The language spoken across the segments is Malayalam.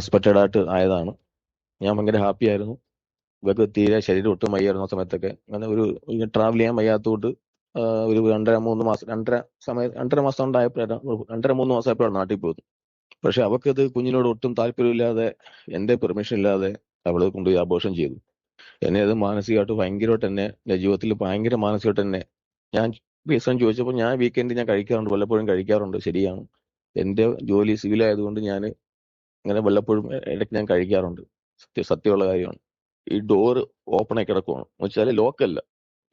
അൺഎക്സ്പെക്റ്റഡ് ആയിട്ട് ആയതാണ്. ഞാൻ ഭയങ്കര ഹാപ്പി ആയിരുന്നു. ഇവർക്ക് തീരെ ശരീരം ഒട്ടും വയ്യായിരുന്നു ആ സമയത്തൊക്കെ. അങ്ങനെ ഒരു ട്രാവൽ ചെയ്യാൻ വയ്യാത്തതുകൊണ്ട് ഒരു രണ്ടര മൂന്ന് മാസം രണ്ടര സമയം രണ്ടര മാസം ഉണ്ടായപ്പോഴാണ് രണ്ടര മൂന്ന് മാസം ആയപ്പോഴാണ് നാട്ടിൽ പോകുന്നത് പക്ഷെ അവൾക്കത് കുഞ്ഞിനോട് ഒട്ടും താല്പര്യമില്ലാതെ എന്റെ പെർമിഷൻ ഇല്ലാതെ അവൾ കൊണ്ടുപോയി ആഘോഷം ചെയ്തു. എന്നെ അത് മാനസികമായിട്ട് ഭയങ്കരമായിട്ട് എന്നെ എന്റെ ജീവിതത്തിൽ ഭയങ്കര മാനസികമായിട്ട് തന്നെ ഞാൻ റീസൺ ചോദിച്ചപ്പോൾ ഞാൻ വീക്കെൻഡ് ഞാൻ കഴിക്കാറുണ്ട് വല്ലപ്പോഴും കഴിക്കാറുണ്ട് ശരിയാണ്. എന്റെ ജോലി സിവിൽ ആയതുകൊണ്ട് ഞാൻ അങ്ങനെ വല്ലപ്പോഴും ഇടയ്ക്ക് ഞാൻ കഴിക്കാറുണ്ട്. സത്യം സത്യമുള്ള കാര്യമാണ്. ഈ ഡോറ് ഓപ്പൺ ആയി കിടക്കുവാണ്. എന്ന് വെച്ചാൽ ലോക്കല്ല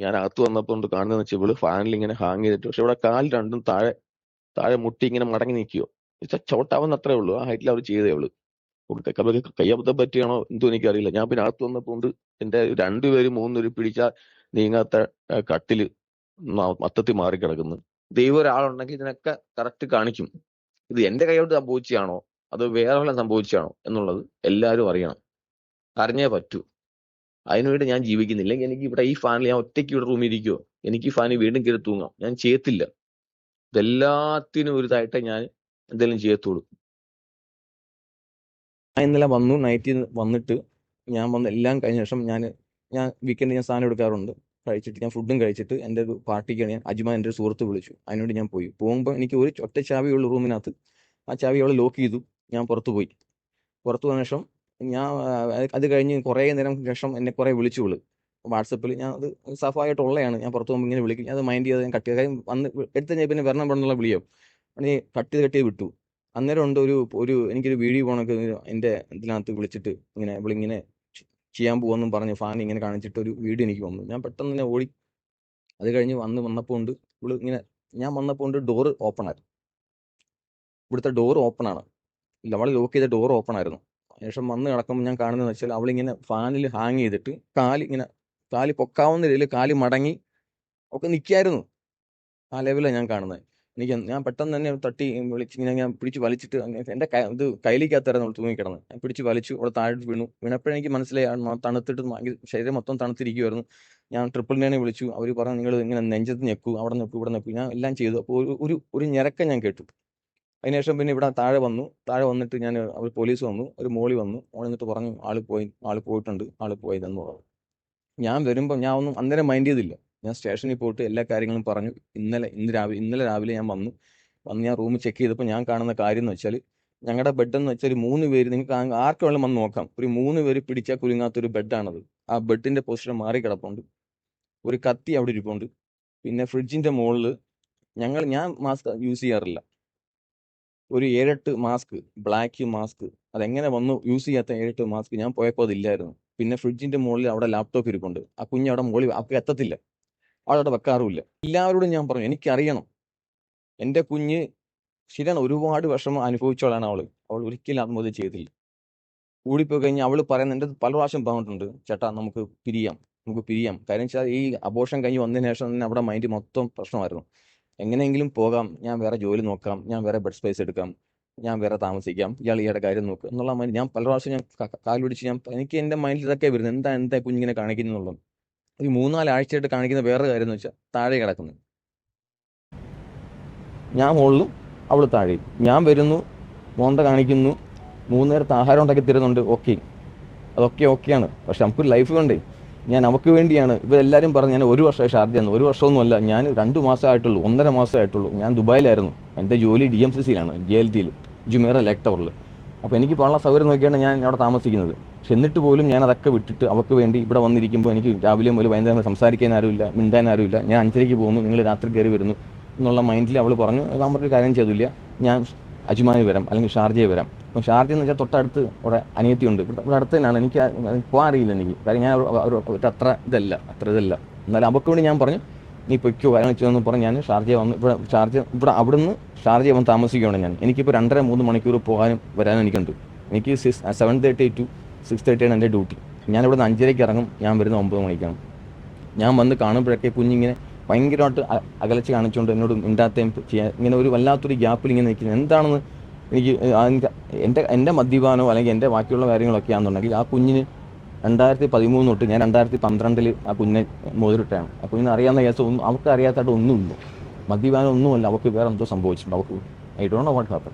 ഞാൻ അകത്ത് വന്നപ്പോൾ കൊണ്ട് കാണുന്നത് വെച്ചാൽ ഇവൾ ഫാനിൽ ഇങ്ങനെ ഹാങ് ചെയ്തിട്ട് പക്ഷെ ഇവിടെ കാൽ രണ്ടും താഴെ താഴെ മുട്ടി ഇങ്ങനെ മടങ്ങി നിൽക്കുവോ വെച്ചാൽ ചോട്ടാവുന്ന അത്രേ ഉള്ളൂ. ആ ഹൈറ്റിൽ അവർ ചെയ്തേ ഉള്ളൂ. അവർക്ക് കയ്യബദ്ധം പറ്റിയാണോ എന്തോ എനിക്കറിയില്ല. ഞാൻ പിന്നെ അകത്ത് വന്നപ്പോൾ കൊണ്ട് എന്റെ രണ്ടുപേരും മൂന്നുപേരും പിടിച്ചാൽ നീങ്ങാത്ത കട്ടിൽ മൊത്തത്തിൽ മാറി കിടക്കുന്നു. ദൈവം ഒരാളുണ്ടെങ്കിൽ ഇതിനൊക്കെ കറക്റ്റ് കാണിക്കും. ഇത് എന്റെ കൈയോട്ട് സംഭവിച്ചാണോ അത് വേറെ വല്ലതും സംഭവിച്ചാണോ എന്നുള്ളത് എല്ലാവരും അറിയണം. അറിഞ്ഞേ പറ്റൂ. അതിനുവേണ്ടി ഞാൻ ജീവിക്കുന്നില്ലെങ്കിൽ എനിക്ക് ഇവിടെ ഈ ഫാനിൽ ഞാൻ ഒറ്റയ്ക്ക് ഇവിടെ റൂമിൽ ഇരിക്കുമോ എനിക്ക് ഈ ഫാനിൽ വീണ്ടും കയറി തൂങ്ങാം. ഞാൻ ചെയ്യത്തില്ല. ഇതെല്ലാത്തിനും ഒരു ഇതായിട്ടേ ഞാൻ എന്തെങ്കിലും ചെയ്യത്തുള്ളൂ. ഞാൻ ഇന്നലെ വന്നു നൈറ്റിൽ വന്നിട്ട് ഞാൻ വന്ന് എല്ലാം കഴിഞ്ഞ ശേഷം ഞാൻ ഞാൻ വീക്കെൻഡ് ഞാൻ സാധനം എടുക്കാറുണ്ട്. കഴിച്ചിട്ട് ഞാൻ ഫുഡും കഴിച്ചിട്ട് എന്റെ ഒരു പാർട്ടിക്കാണ് ഞാൻ അജ്മാൻ എന്റെ ഒരു സുഹൃത്ത് വിളിച്ചു. അതിനുവേണ്ടി ഞാൻ പോയി. പോകുമ്പോൾ എനിക്ക് ഒരു ഒറ്റ ചാവിയുള്ള റൂമിനകത്ത് ആ ചാവി അവളെ ലോക്ക് ചെയ്തു. ഞാൻ പുറത്തു പോയി. പുറത്തു പോയ ശേഷം ഞാൻ അത് കഴിഞ്ഞ് കുറേ നേരം ശേഷം എന്നെ കുറേ വിളിച്ചു വിളു വാട്സപ്പിൽ ഞാൻ അത് സഫായിട്ടുള്ളതാണ് ഞാൻ പുറത്തു പോകുമ്പോൾ ഇങ്ങനെ വിളിക്കും. അത് മൈൻഡ് ചെയ്ത് ഞാൻ കട്ട് ചെയ്ത് വന്ന് എടുത്ത് കഴിഞ്ഞാൽ പിന്നെ വരണം പെടുന്നുള്ള വിളിയോ? നീ കട്ട് ചെയ്ത് കട്ട് ചെയ്ത് വിട്ടു. അന്നേരം ഉണ്ട് ഒരു ഒരു എനിക്കൊരു വീഡിയോ പോണൊക്കെ എന്റെ ഇതിനകത്ത് വിളിച്ചിട്ട് ഇങ്ങനെ ഇവളിങ്ങനെ ചെയ്യാൻ പോകുമെന്നും പറഞ്ഞ് ഫാൻ ഇങ്ങനെ കാണിച്ചിട്ട് ഒരു വീഡിയോ എനിക്ക് വന്നു. ഞാൻ പെട്ടെന്ന് തന്നെ ഓടി. അത് കഴിഞ്ഞ് വന്ന് വന്നപ്പോൾ ഉണ്ട്. ഇവൾ ഇങ്ങനെ ഞാൻ വന്നപ്പോൾ ഉണ്ട് ഡോറ് ഓപ്പൺ ആയി ഇവിടുത്തെ ഡോർ ഓപ്പൺ ആണ്. അവൾ ലോക്ക് ചെയ്ത ഡോർ ഓപ്പൺ ആയിരുന്നു. ശേഷം വന്ന് കിടക്കുമ്പോൾ ഞാൻ കാണുന്നതെന്ന് വെച്ചാൽ അവളിങ്ങനെ ഫാനിൽ ഹാങ് ചെയ്തിട്ട് കാൽ ഇങ്ങനെ കാൽ പൊക്കാവുന്ന രീതിയിൽ കാൽ മടങ്ങി ഒക്കെ നിൽക്കായിരുന്നു ആ ലെവലാണ് ഞാൻ കാണുന്നത്. എനിക്ക് ഞാൻ പെട്ടെന്ന് തന്നെ തട്ടി വിളിച്ച് ഇങ്ങനെ ഞാൻ പിടിച്ച് വലിച്ചിട്ട് എന്റെ ഇത് കയ്യിലേക്കകത്തായിരുന്നു അവൾ തൂങ്ങിക്കിടന്നത്. ഞാൻ പിടിച്ച് വലിച്ചു അവൾ താഴെ വീണു. വീണപ്പോഴെനിക്ക് മനസ്സിലായി ആ തണുത്തിട്ട് ശരീരം മൊത്തം തണുത്തിരിക്കുമായിരുന്നു ഞാൻ ട്രിപ്പിൾ നയനെ വിളിച്ചു. അവർ പറഞ്ഞു നിങ്ങൾ ഇങ്ങനെ നെഞ്ചത്ത് ഞെക്കൂ അവിടെ നിൽക്കൂ ഇവിടെ നിൽക്കൂ. ഞാൻ എല്ലാം ചെയ്തു. അപ്പോൾ ഒരു ഒരു ഞെരക്കം ഞാൻ കേട്ടു. അതിനുശേഷം പിന്നെ ഇവിടെ താഴെ വന്നു. താഴെ വന്നിട്ട് ഞാൻ അവർ പോലീസ് വന്നു. ഒരു മോളി വന്നു. മോളി എന്നിട്ട് പറഞ്ഞു ആൾ പോയി ആൾ പോയിട്ടുണ്ട്. ആൾ പോയതെന്ന് പറഞ്ഞു. ഞാൻ വരുമ്പോൾ ഞാൻ ഒന്നും അന്നേരം മൈൻഡ് ചെയ്തില്ല. ഞാൻ സ്റ്റേഷനിൽ പോയിട്ട് എല്ലാ കാര്യങ്ങളും പറഞ്ഞു. ഇന്നലെ ഇന്ന് രാവിലെ ഇന്നലെ രാവിലെ ഞാൻ വന്നു. വന്ന് ഞാൻ റൂം ചെക്ക് ചെയ്തപ്പോൾ ഞാൻ കാണുന്ന കാര്യം എന്ന് വെച്ചാൽ ഞങ്ങളുടെ ബെഡ് എന്ന് വെച്ചാൽ ഒരു മൂന്ന് പേര് നിങ്ങൾക്ക് ആർക്ക് വേണം വന്ന് നോക്കാം. ഒരു മൂന്ന് പേര് പിടിച്ചാൽ കുലുങ്ങാത്തൊരു ബെഡാണത് ആ ബെഡിന്റെ പൊസിഷൻ മാറി കിടപ്പുണ്ട്. ഒരു കത്തി അവിടെ ഇരിപ്പുണ്ട്. പിന്നെ ഫ്രിഡ്ജിന്റെ മുകളിൽ ഞങ്ങൾ ഞാൻ മാസ്ക് യൂസ് ചെയ്യാറില്ല. ഒരു ഏഴെട്ട് മാസ്ക് ബ്ലാക്ക് മാസ്ക് അതെങ്ങനെ വന്നു? യൂസ് ചെയ്യാത്ത ഏഴെട്ട് മാസ്ക് ഞാൻ പോയപ്പോൾ അതില്ലായിരുന്നു. പിന്നെ ഫ്രിഡ്ജിന്റെ മുകളിൽ അവിടെ ലാപ്ടോപ്പ് ഇരിപ്പുണ്ട്. ആ കുഞ്ഞ് അവിടെ മുകളിൽ അവർക്ക് എത്തത്തില്ല. അവിടെ വെക്കാറുമില്ല. എല്ലാവരോടും ഞാൻ പറഞ്ഞു എനിക്കറിയണം. എന്റെ കുഞ്ഞ് ശരിയാണ് ഒരുപാട് വിഷമം അനുഭവിച്ചോളാണ് അവൾ അവൾ ഒരിക്കലും ആത്മഹത്യ ചെയ്തില്ല കൂടിപ്പോയി കഴിഞ്ഞാൽ അവൾ പറയുന്ന എന്റെ പല പ്രാവശ്യം പറഞ്ഞിട്ടുണ്ട് ചേട്ടാ നമുക്ക് പിരിയാം. നമുക്ക് പിരിയാം. കാര്യം വെച്ചാൽ ഈ അബോഷം കഴിഞ്ഞ് വന്നതിന് ശേഷം തന്നെ അവിടെ മൈൻഡ് മൊത്തം പ്രശ്നമായിരുന്നു. എങ്ങനെയെങ്കിലും പോകാം ഞാൻ വേറെ ജോലി നോക്കാം ഞാൻ വേറെ ബെഡ് സ്പേസ് എടുക്കാം ഞാൻ വേറെ താമസിക്കാം ഇയാൾ ഇയാളുടെ കാര്യം നോക്കുക എന്നുള്ള മൈൻഡ് ഞാൻ പല പ്രാവശ്യം ഞാൻ ക- ക- പിടിച്ച് ഞാൻ എനിക്ക് എന്റെ മൈൻഡിൽ ഇതൊക്കെ വരുന്നത് എന്താ എന്താ കുഞ്ഞിങ്ങനെ കാണിക്കുന്നുള്ളത് ഒരു മൂന്നാൽ ആഴ്ചയായിട്ട് കാണിക്കുന്ന വേറെ കാര്യം എന്ന് വെച്ചാൽ താഴെ കിടക്കുന്നു. ഞാൻ മുകളിലും അവൾ താഴെ. ഞാൻ വരുന്നു മോന്ത കാണിക്കുന്നു മൂന്ന് നേരത്തെ ആഹാരം ഉണ്ടാക്കി തരുന്നുണ്ട് ഓക്കെ അതൊക്കെ ഓക്കെയാണ് പക്ഷെ നമുക്കൊരു ലൈഫ് വേണ്ടേ? ഞാൻ നമുക്ക് വേണ്ടിയാണ്. ഇവരെല്ലാവരും പറഞ്ഞു ഞാൻ ഒരു വർഷമായി ഷാർജയാണ് ഒരു വർഷമൊന്നുമല്ല ഞാൻ രണ്ട് മാസമായിട്ടുള്ളൂ ഒന്നര മാസമായിട്ടുള്ളൂ ഞാൻ ദുബായിലായിരുന്നു. എന്റെ ജോലി ഡി എം സി സിയിലാണ് ജി എൽ ടിയിൽ ജുമേറ ലെക്ടറിൽ അപ്പോൾ എനിക്ക് പോകാനുള്ള സൗകര്യം നോക്കിയാണ് ഞാൻ അവിടെ താമസിക്കുന്നത്. പക്ഷെ എന്നിട്ട് പോലും ഞാൻ അതൊക്കെ വിട്ടിട്ട് അവർക്ക് വേണ്ടി ഇവിടെ വന്നിരിക്കുമ്പോൾ എനിക്ക് രാവിലെ മുതൽ വൈകുന്നേരം സംസാരിക്കാൻ ആരുമില്ല മിണ്ടാൻ ആരുമില്ല. ഞാൻ അഞ്ചരയ്ക്ക് പോകുന്നു നിങ്ങൾ രാത്രി കയറി വരുന്നു. എന്നുള്ള മൈൻഡിൽ അവൾ പറഞ്ഞു നമ്മളൊരു കാര്യം ചെയ്തില്ല. ഞാൻ അജ്മാനി വരാം അല്ലെങ്കിൽ ഷാർജയെ വരാം. അപ്പം ഷാർജ എന്ന് വെച്ചാൽ തൊട്ടടുത്ത് അവിടെ അനിയത്തിയുണ്ട്. ഇവിടെ ഇവിടെ അടുത്ത് തന്നെയാണ്. എനിക്ക് പോകാൻ അറിയില്ല എനിക്ക്. കാര്യം ഞാൻ അത്ര ഇതല്ല. അത്ര ഇതല്ല. എന്നാലും അവർക്ക് വേണ്ടി ഞാൻ പറഞ്ഞു നീ പൊയ്ക്കോ കാര്യം വെച്ചതെന്ന് പറഞ്ഞ് ഞാൻ ഷാർജ വന്ന് ഇവിടെ ഷാർജ ഇവിടെ അവിടുന്ന് ഷാർജ വന്ന് താമസിക്കുകയാണ് ഞാൻ. എനിക്കിപ്പോൾ രണ്ടര മൂന്ന് മണിക്കൂർ പോകാനും വരാനും എനിക്കുണ്ട്. എനിക്ക് six seven thirty two six തേർട്ടിയാണ് എന്റെ ഡ്യൂട്ടി. ഞാൻ ഇവിടുന്ന് അഞ്ചരയ്ക്ക് ഇറങ്ങും. ഞാൻ വരുന്ന ഒമ്പത് മണിക്കാണ്. ഞാൻ വന്ന് കാണുമ്പോഴൊക്കെ കുഞ്ഞിങ്ങനെ ഭയങ്കരമായിട്ട് അകലച്ച് കാണിച്ചുകൊണ്ട് എന്നോട് മിണ്ടാത്തയും ചെയ്യാൻ ഇങ്ങനെ ഒരു വല്ലാത്തൊരു ഗ്യാപ്പിൽ ഇങ്ങനെ നിൽക്കുന്നത് എന്താണെന്ന് എനിക്ക് എന്റെ എന്റെ മദ്യപാനോ അല്ലെങ്കിൽ എന്റെ ബാക്കിയുള്ള കാര്യങ്ങളൊക്കെ ആണെന്നുണ്ടെങ്കിൽ ആ കുഞ്ഞിന് രണ്ടായിരത്തി പതിമൂന്ന് തൊട്ട് ഞാൻ രണ്ടായിരത്തി പന്ത്രണ്ടിൽ ആ കുഞ്ഞിനെ മോതിരിട്ടാണ് ആ കുഞ്ഞിന് അറിയാവുന്ന കേസ് ഒന്നും അവൾക്ക് അറിയാത്തതായിട്ട് ഒന്നുമില്ല. മദ്യപാനം ഒന്നുമല്ല. അവൾക്ക് വേറെ എന്തോ സംഭവിച്ചിട്ടുണ്ട്. അവൾക്ക് I don't know what happen